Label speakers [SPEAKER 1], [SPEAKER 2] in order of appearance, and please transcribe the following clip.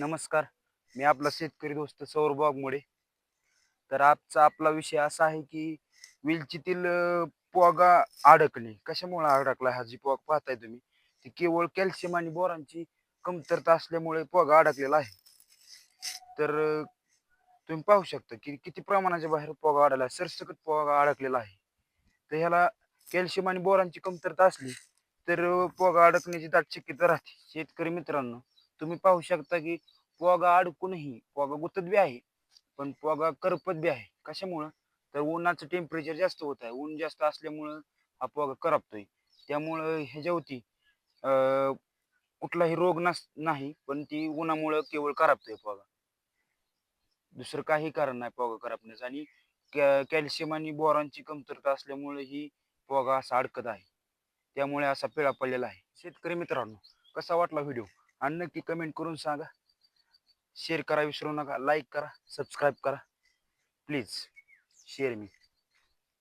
[SPEAKER 1] नमस्कार. मी आपला शेतकरी दोस्त सौर वाघमोडे तर आजचा आपला विषय असा आहे की वेलचीतील पोगा अडकणे. कशामुळे अडकला? हा जी पोग पाहताय तुम्ही ती केवळ कॅल्शियम आणि बोरांची कमतरता असल्यामुळे पोगा अडकलेला आहे. तर तुम्ही पाहू शकता की किती प्रमाणाच्या बाहेर पोगा अडकला आहे. सरसकट पोगा अडकलेला आहे. तर ह्याला कॅल्शियम आणि बोरांची कमतरता असली तर पोगा अडकण्याची दाट शक्यता राहते. शेतकरी मित्रांनो तुम्ही पाहू शकता की पोगा अडकूनही पोगा गुतत बी आहे पण पोगा करपत बी आहे. कशामुळं? तर उन्हाचं टेम्परेचर जास्त होत आहे. ऊन जास्त असल्यामुळं हा पोगा करपतोय. त्यामुळं ह्याच्यावरती कुठलाही रोग नस नाही पण ती उन्हामुळं केवळ करपतोय पोगा. दुसरं काही कारण नाही पोगा करपण्याचं. आणि कॅल्शियम आणि बोरॉनची कमतरता असल्यामुळे ही पोगा असा अडकत आहे. त्यामुळे असा पिळा पडलेला आहे. शेतकरी मित्रांनो कसा वाटला व्हिडिओ? आणि नक्की कमेंट करून सांगा. शेअर करा विसरू नका. लाईक करा सबस्क्राईब करा. Please share me